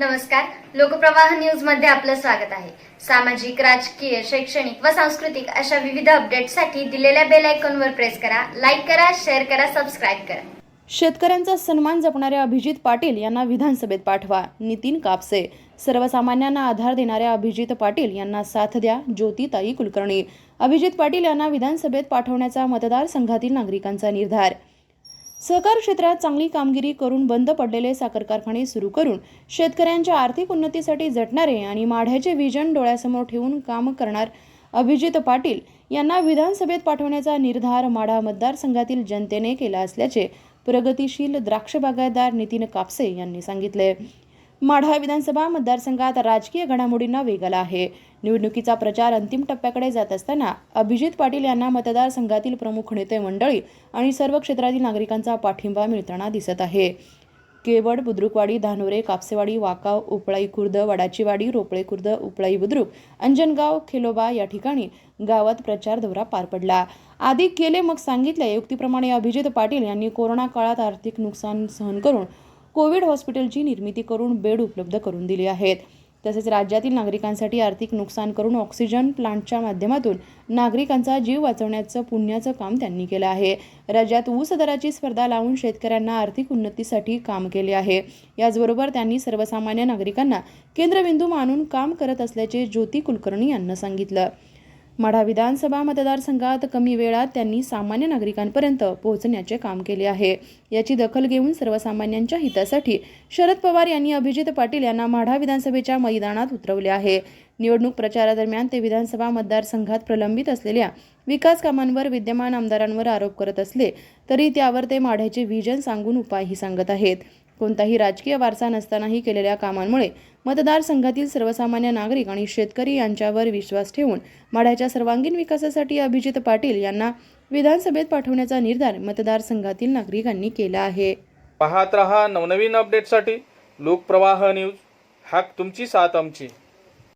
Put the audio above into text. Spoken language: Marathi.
नमस्कार. लोकप्रवाह न्यूजमध्ये आपलं स्वागत आहे. सामाजिक राजकीय शैक्षणिक व सांस्कृतिक अशा विविध अपडेटसाठी दिलेल्या बेल आयकॉनवर प्रेस करा लाईक करा शेअर करा सबस्क्राईब करा. शेतकऱ्यांचा सन्मान जपणाऱ्या अभिजित पाटील यांना विधानसभेत पाठवा नितीन कापसे. सर्वसामान्यांना आधार देणाऱ्या अभिजित पाटील यांना साथ द्या ज्योतिताई कुलकर्णी. अभिजित पाटील यांना विधानसभेत पाठवण्याचा मतदारसंघातील नागरिकांचा निर्धार. सहकार क्षेत्रात चांगली कामगिरी करून बंद पडलेले साखर कारखाने सुरू करून शेतकऱ्यांच्या आर्थिक उन्नतीसाठी झटणारे आणि माढ्याचे विजन डोळ्यासमोर ठेवून काम करणार अभिजित पाटील यांना विधानसभेत पाठवण्याचा निर्धार माढा मतदारसंघातील जनतेने केला असल्याचे प्रगतीशील द्राक्ष बागायतदार नितीन कापसे यांनी सांगितले. माढा विधानसभा मतदारसंघात राजकीय घडामोडींना वेग आला आहे. निवडणुकीचा प्रचार अंतिम टप्प्याकडे जात असताना अभिजित पाटील यांना मतदारसंघातील प्रमुख नेते मंडळी आणि सर्व क्षेत्रातील नागरिकांचा पाठिंबा मिळताना दिसत आहे. केवड बुद्रुकवाडी धानोरे कापसेवाडी वाकाव उपळाई खुर्द वडाचीवाडी रोपळे खुर्द उपळाई बुद्रुक अंजनगाव खेलोबा या ठिकाणी गावात प्रचार दौरा पार पडला. आधी केले मग सांगितले. युक्तीप्रमाणे अभिजित पाटील यांनी कोरोना काळात आर्थिक नुकसान सहन करून कोविड हॉस्पिटलची निर्मिती करून बेड उपलब्ध करून दिले आहेत. तसेच राज्यातील नागरिकांसाठी आर्थिक नुकसान करून ऑक्सिजन प्लांटच्या माध्यमातून नागरिकांचा जीव वाचवण्याचं पुण्याचं काम त्यांनी केलं आहे. राज्यात ऊस दराची स्पर्धा लावून शेतकऱ्यांना आर्थिक उन्नतीसाठी काम केले आहे. याचबरोबर त्यांनी सर्वसामान्य नागरिकांना केंद्रबिंदू मानून काम करत असल्याचे ज्योती कुलकर्णी यांना सांगितलं. माढा विधानसभा मतदारसंघात कमी वेळात त्यांनी सामान्य नागरिकांपर्यंत पोहोचण्याचे काम केले आहे. याची दखल घेऊन सर्वसामान्यांच्या हितासाठी शरद पवार यांनी अभिजित पाटील यांना माढा विधानसभेच्या मैदानात उतरवले आहे. निवडणूक प्रचारादरम्यान ते विधानसभा मतदारसंघात प्रलंबित असलेल्या विकास कामांवर विद्यमान आमदारांवर आरोप करत असले तरी त्यावर ते माढ्याचे व्हिजन सांगून उपायही सांगत आहेत. कोणताही राजकीय वारसा नसतानाही केलेल्या कामांमुळे मतदारसंघातील सर्वसामान्य नागरिक आणि शेतकरी यांच्यावर विश्वास ठेवून माढ्याच्या सर्वांगीण विकासासाठी अभिजित पाटील यांना विधानसभेत पाठवण्याचा निर्धार मतदारसंघातील नागरिकांनी केला आहे. पाहत रहा नवनवीन अपडेटसाठी लोकप्रवाह न्यूज हॅक तुमची साथ आमची.